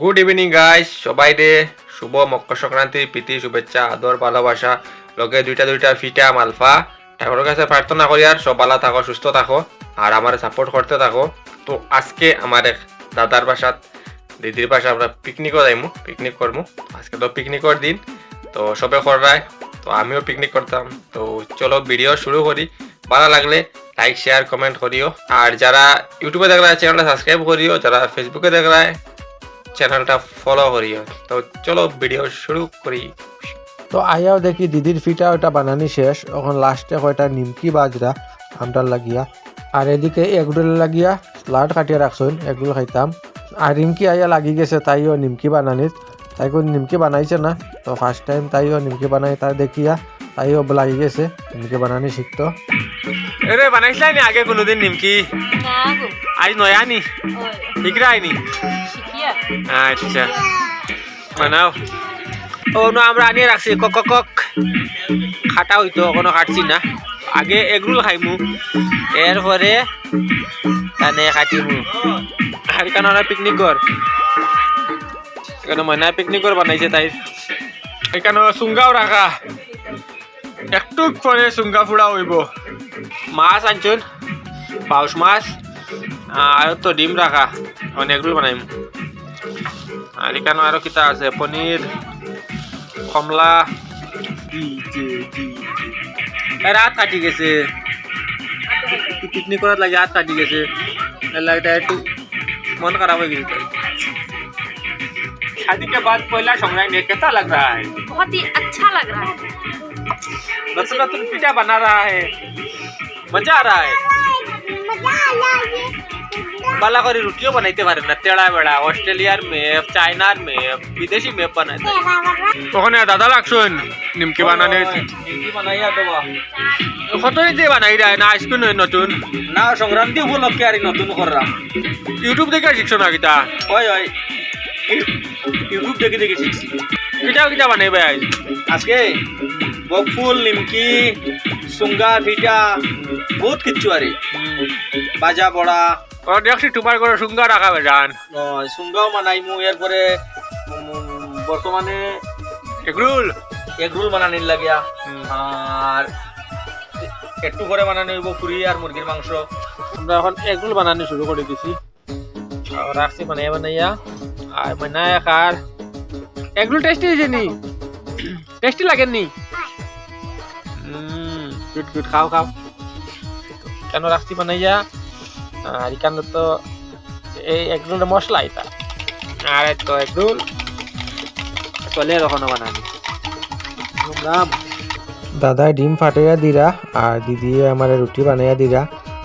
Good evening guys সবাই রে শুভ মকর সংক্রান্তির প্রীতি, শুভেচ্ছা, আদর, ভালোবাসা। লগে দুইটা দুইটা ফিটা মালফা ঠাকুরের কাছে প্রার্থনা করি আর সব ভালো থাকো, সুস্থ থাকো আর আমার সাপোর্ট করতে থাকো। তো আজকে আমার এক দাদার বাসাত, দিদির বাসা আমরা পিকনিকও যাইমু পিকনিক করমু। আজকে তো পিকনিকর দিন, তো সবে করায় তো আমিও পিকনিক করতাম। তো চলো ভিডিও শুরু করি। ভালো লাগলে লাইক শেয়ার কমেন্ট করিও। আর যারা ইউটিউবে দেখলে চ্যানেলটা সাবস্ক্রাইব করিও। যারা ফেসবুকে দেখলে চ্যানেলটা ফলো করিও। তো চলো ভিডিও শুরু করি। তো আয়াও দেখি দিদির ফিটা ওটা বানানি শেষ। এখন লাস্টে কয়টা নিমকি বাজরা আমটার লাগিয়া। আর এদিকে এগডুল লাগিয়া লাট কাটিয়ে রাখছেন এগডুল খাইতাম। আর রিমকি আইয়া লাগি গেছে তাইও নিমকি বানানিত তাই কোন নিমকি বানাইছে না? তো ফার্স্ট টাইম তাইও নিমকি বানাই তাই দেখিয়া তাইও লাগি গেছে নিমকি বানানি শিখতো। এরে বানাইছিলাই নি আগে কোনোদিন নিমকি? আজ নয়া নি? ওই ঠিকরাই নি? শিখিয়া আচ্ছা। বানাও। ও আমরা আনিয়ে রাখছি। কক কক খাটা হইতো কোনো কাটছি না। আগে এগরুল খাইমু। এরপরে তানে কাটিমু আর কেন পিকনিক কর। এখানে ময়না পিকনিক কর বানাইছে তাই। এখানে সুঙ্গাও রাখা। একটু পরে সুঙ্গা ফুড়া হইব। মাছ আনছুন পাউস মাছ। আর তো ডিম রাখা। অনেকগুলো বানাইম। আর এখানে আরো কিতা আছে পনির কমলা এ রাত কাটি গেছে পিকনিক করার লাগে রাত কাটি গেছে এর লাগে তাই একটু মন খারাপ হয়ে গেছে তাই। शादी के बाद पहला संग्रह कैसा लग रहा है बहुत ही अच्छा लग रहा है नतुन नतुन पिज्जा बना रहा है मजा आ रहा है বালা করে রুটিও বানাইতে পারে না তেড়া বেড়া অস্ট্রেলিয়ার মেপ চায়নার মেপ বিদেশি মেপ বানাইতে ওখানে দাদা লাগছেন নিমকি বানানে নিমকি বানাইয়া দেবা কত দিয়ে বানাই দেয় না আজকে নয় নতুন না সংক্রান্তি উপলক্ষে আর নতুন করলাম ইউটিউব দেখে শিখছো না কিতা ওই ওই ইউটিউব দেখে দেখে শিখছি কিতা কিতা বানাইবে আজ আজকে বকফুল নিমকি সুঙ্গা ফিটা বহুত কিচ্ছু আরে বাজা বড়া দেখছি তোমার করে সুন্দর রাখাবে ও, সুঙ্গাও বানাইমু এরপরে উম, বর্তমানে এগরুল এগরোল বানানির লাগিয়া। আর একটু করে বানানো হইব পুরি আর মুরগির মাংস। আমরা এখন এগরুল বানানো শুরু করে দিছি। রাখছি বানাইয়া বানাইয়া আর বানায় খার এগরুল টেস্টি হয়েছে নি? টেস্টি লাগেন নি? গুড গুড খাও খাও। কেন রাখছি বানাইয়া আর এখানে তো এই এগরুলের মশলা এটা। আর তো চলে বানানি নাম দাদাই ডিম ফাটাইয়া দিরা আর দিদি আমার রুটি বানাইয়া দিরা।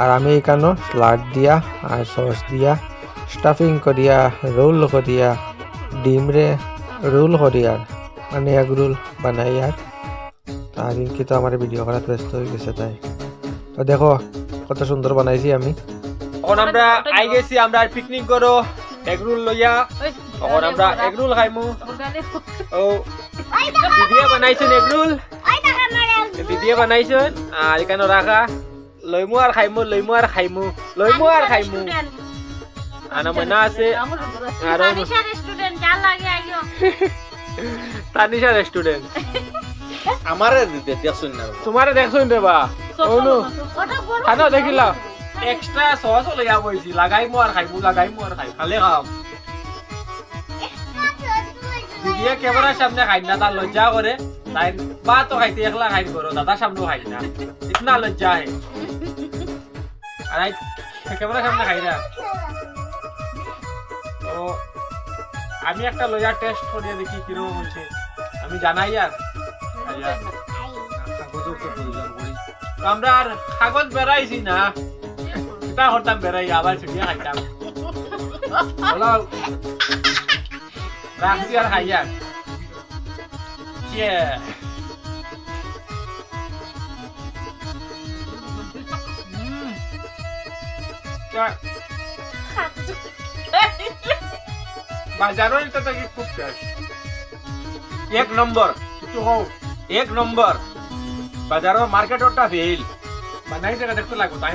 আর আমি এখানো স্লাড দিয়া আর সস দিয়া স্টাফিং করিয়া রোল করিয়া ডিম রে রোল করিয়া মানে এক রোল বানাই আর আর ইনকি তো আমার ভিডিও করার ব্যস্ত হয়ে গেছে তাই। তো দেখো কত সুন্দর বানাইছি আমি। এখন আমরা আই গেছি আমরা পিকনিক করো এগরুল লইয়া। এখন আমরা এগরুল খাইমু। ও দিদিয়ে বানাইছেন এগরুল। দিদিয়ে বানাইছেন আর এখানে রাখা। লইমু আর খাইমু লইমু আর খাইমু লইমু আর খাইমু। আনা মনা আছে। আর তানিশা রেস্টুরেন্ট আমারে দেখছুন না। তোমারে দেখছুন রে বা। খানো দেখিলা এক্সট্রা সস লইয়া বইছি লাগাইমু আর খাইমু লাগাইমু আর খাইমু খালে খাও দিদিয়ে ক্যামেরার সামনে খাই না তার লজ্জা করে তাই বা তো খাইতে একলা খাই করো দাদার সামনেও খাই না। ইতনা লজ্জা হে। আর ক্যামেরার সামনে খাই না। তো আমি একটা লইয়া টেস্ট করিয়ে দেখি কীরকম হয়েছে আমি জানাই আর আমরা আর কাগজ বেড়াইছি না। কিতা করতাম বেড়াই আবার ছুটিয়া খাইতাম হলো রাখছি আর খাইয়া Yeah. Mm. তা- বাজারের এটা থেকে খুব টেস্ট এক নম্বর কিছু হোক এক নম্বর বাজারের মার্কেটরটা ফেল বানাইছে না দেখতে লাগবো তাই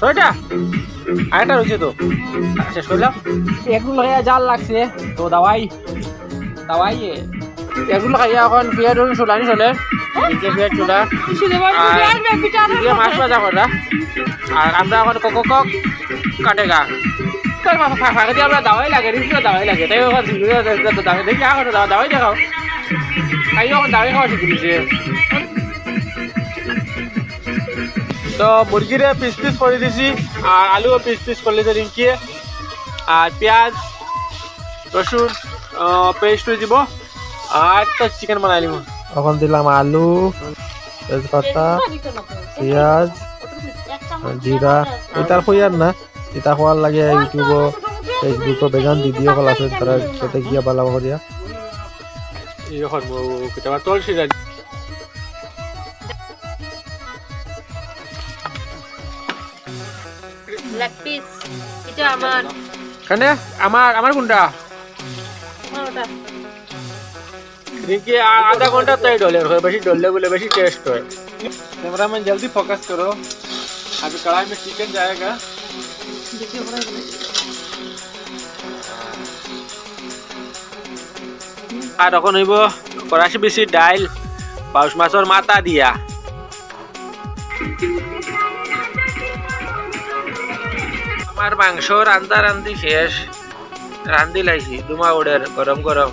ছয়টা। আরেকটা রয়েছে তো। শেষ করলাম এগরুল খাইয়া জাল লাগছে। তো দাওয়াই। দাওয়াই এগরুল খাইয়া এখন পেঁয়াজ রসুন চুলানি চলে পেঁয়াজ চুলা মাছ ভাজা করা আর আমরা এখন কক কক কাটে গা। ফাঁকা দিয়ে আমরা দাওয়াই লাগে রিসিও দাওয়াই লাগে। তাই দাওয়াই দেখি এখন দাওয়াই দেখাও। খাই এখন দাওয়াই খাওয়া শিখে তো মুরগিরে পিস পিস করে দিছি আর আলুও পিস পিস করলে তো রিঙ্কিয়ে। আর পেঁয়াজ রসুন পেস্ট দিব আর তো চিকেন বানাই নিব। এখন দিলাম আলু তেজপাতা পেঁয়াজ জিরা। এটার খইয়ার না। এটা খোয়ার লাগে ইউটিউব ফেসবুক বেজান দিদিও কল আছে তারা সাথে গিয়া বালাব করিয়া। এখন কেতিয়াবা তলছি লেগ পিস এটা আমার কেনে আমার আমার কোনটা আমার ওটা রিঙ্কি আ- আধা ঘন্টা তাই ডলের হয় বেশি ডললে বলে বেশি টেস্ট হয় कैमरामैन जल्दी फोकस करो अभी कढ़ाई में चिकन जाएगा দেখি ওরা আর এখন হইব কড়াশি বেশি ডাইল পাউস মাছের মাথা দিয়া আমার মাংস রান্দা রান্ধি শেষ। রান্ধি লাইছি দুমা ওডের গরম গরম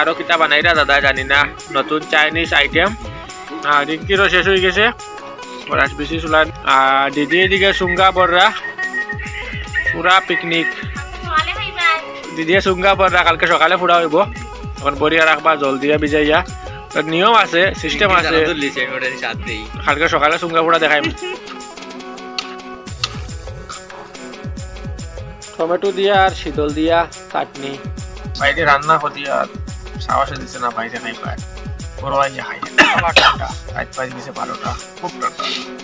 আরও কিতা বানাইরা দাদা জানি না নতুন চাইনিজ আইটেম আর রিঙ্কিরও শেষ হয়ে গেছে। কড়াশ বেশি চুলান আর দিদি এদিকে সুঙ্গা বড়রা পুরা পিকনিক দিদিয়ে চুঙ্গা পড়া কালকে সকালে ফুড়া হইব। এখন বরিয়া রাখবা জল দিয়া। ভিজাইয়া তার নিয়ম আছে সিস্টেম আছে। কালকে সকালে চুঙ্গা ফুড়া দেখাইম টমেটো দিয়া আর শীতল দিয়া চাটনি। বাইরে রান্না করি আর সাহসে দিছে না বাইরে খাই পায় বড় ঠান্ডা রাত পাঁচ দিছে বারোটা খুব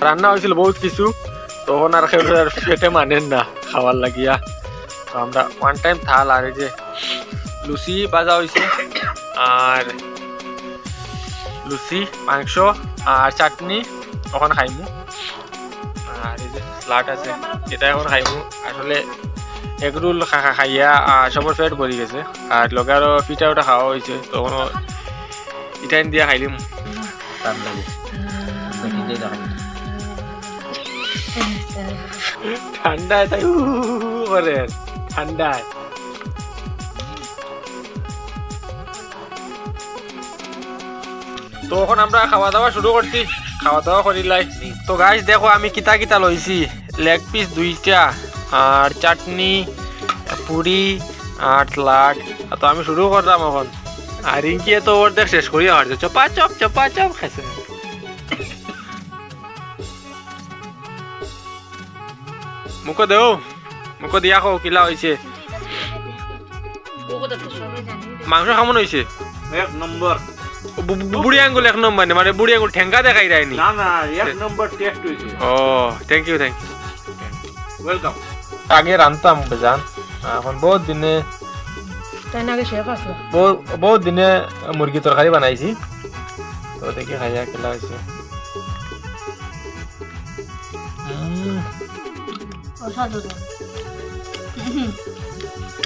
রান্না। হয়েছিল বহুত কিছু তখন আর কেউ পেটে মানেন না খাওয়ার লাগিয়া। তো আমরা ওয়ান টাইম থাল আর যে লুচি ভাজা হয়েছে আর লুচি মাংস আর চাটনি তখন খাইমু। আর এই যে স্লাট আছে এটা এখন খাইমু। আসলে এগরোল খাইয়া সবার পেট ভরি গেছে। আর লগে আরও পিঠা উঠা খাওয়া হয়েছে তখন ইটাইন দিয়া খাইলিম। ঠান্ডায় তাই করে ঠান্ডায় তো এখন আমরা খাওয়া দাওয়া শুরু করছি খাওয়া দাওয়া করিলাই তো গাইস দেখো আমি কিতা কিতা লইছি লেগ পিস দুইটা। আর চাটনি পুরি আর লাট। তো আমি শুরু করলাম এখন। আর রিঙ্কিয়ে তো অর্ধেক শেষ করিয়া হারছে। চপা চপ চপা চপ খাইছে। মুখো দেও। মুখো দিয়া খাও কিলা হয়েছে মাংস খামন হয়েছে এক নম্বর। বুড়ি আঙ্গুল এক নম্বর মানে বুড়ি আঙ্গুল ঠেঙ্গা দেখাই রায়নি না না এক নম্বর টেস্ট হয়েছে ও thank you thank you welcome আগে রানতাম বেজান। এখন বহুত দিনে তাই না আগে শেফ আছে। বহুত বহুত দিনে মুরগি তরকারি বানাইছি। তো দেখি খাইয়া খেলা হয়েছে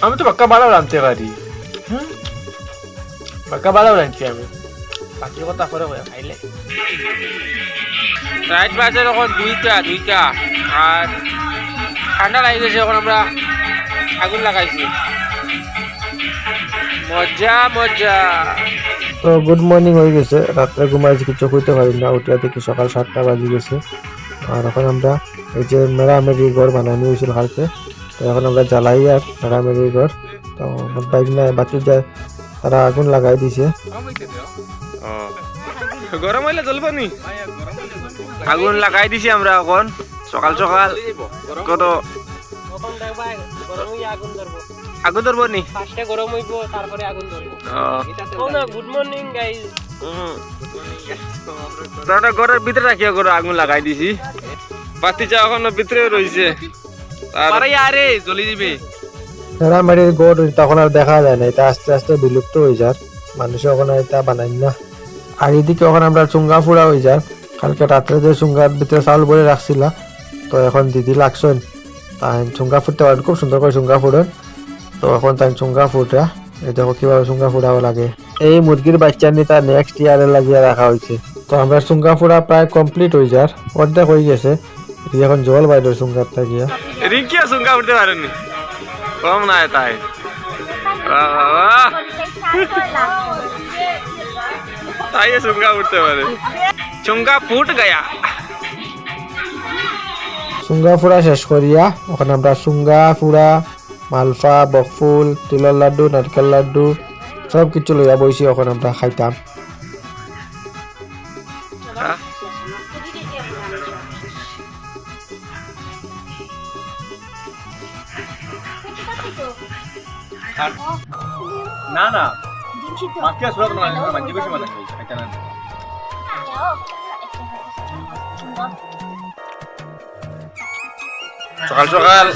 আমি তো পাক্কা ভালো রাঁধতে পারি? পাক্কা ভালো রাঁধছি আমি। বাকি কথা করে কই খাইলে। রাইট বাজার এখন দুইটা দুইটা। আর ঠান্ডা লাগি গেছে এখন আমরা আগুন লাগাইছি। মজা মজা তো গুড মর্নিং হয়ে গেছে। রাত্রে ঘুমাইছি কিছু হইতে পারি না। উঠিয়া দেখি সকাল সাতটা বাজি গেছে। আর এখন আমরা এই যে মেরামেরি ঘর বানানো হয়েছিল কালকে তো এখন আমরা জ্বালাই আর মেরামেরি ঘর। তো আমার বাইক না বাচ্চু যায় তারা আগুন লাগাই দিছে। গরম হইলে জ্বলব নি? আগুন লাগাই দিছি আমরা এখন। সকাল সকাল কত? আগুন ধরবো নি? ফার্স্টে গরম হইব তারপরে আগুন ধরবো। ও, গুড মর্নিং গাইস ঘরের ভিতরে রাখিয়া করে আগুন লাগাই দিছি। বাতি চা এখনও ভিতরে রয়েছে আর আরে আরে জ্বলি দিবে। মেরামারির গোড তখন আর দেখা যায় না এটা আস্তে আস্তে বিলুপ্ত হয়ে যায় মানুষে ওখানে এটা বানাই না। আর এদিকে ওখানে আমরা চুঙ্গা ফুড়া হয়ে যায় কালকে রাত্রে যে চুঙ্গার ভিতরে চাউল বলে রাখছিল তো এখন দিদি লাগছেন তাই চুঙ্গা ফুটতে পারেন খুব সুন্দর করে চুঙ্গা ফুটেন তো এখন তাই চুঙ্গা ফুটা এই দেখো কীভাবে চুঙ্গা ফুটাও লাগে। এই মুরগির বাচ্চা নিয়ে তার নেক্সট ইয়ারে লাগিয়ে রাখা হয়েছে তো আমরা চুঙ্গা ফুড়া প্রায় কমপ্লিট হয়ে যার অর্ধেক হয়ে গেছে। এখন জল বাইরের চুঙ্গার থাকিয়া রিঙ্কিয়া সুঙ্গা উঠতে পারেনি কম তাই। তাই সুঙ্গা উঠতে পারে চুঙ্গা ফুট গয়া। সুঙ্গা ফুড়া শেষ করিয়া ওখানে আমরা সুঙ্গা ফুড়া মালফা বকফুল তিলের লাড্ডু নারকেল লাড্ডু সব কিছু লইয়া বইছি ওখানে আমরা খাইতাম না না। মাকে আসলে মানে মাঝে বেশি মানে এটা না সকাল সকাল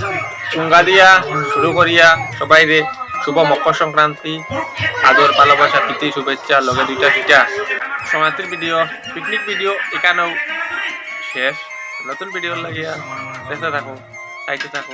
চুঙ্গা দিয়া শুরু করিয়া সবাই রে শুভ মকর সংক্রান্তি আদর ভালোবাসা, প্রীতি, শুভেচ্ছা, লগে দুইটা দুইটা। সমাজের ভিডিও, পিকনিক ভিডিও এখানেও শেষ। নতুন ভিডিও লাগিয়া দেখতে থাকো চাইতে থাকো।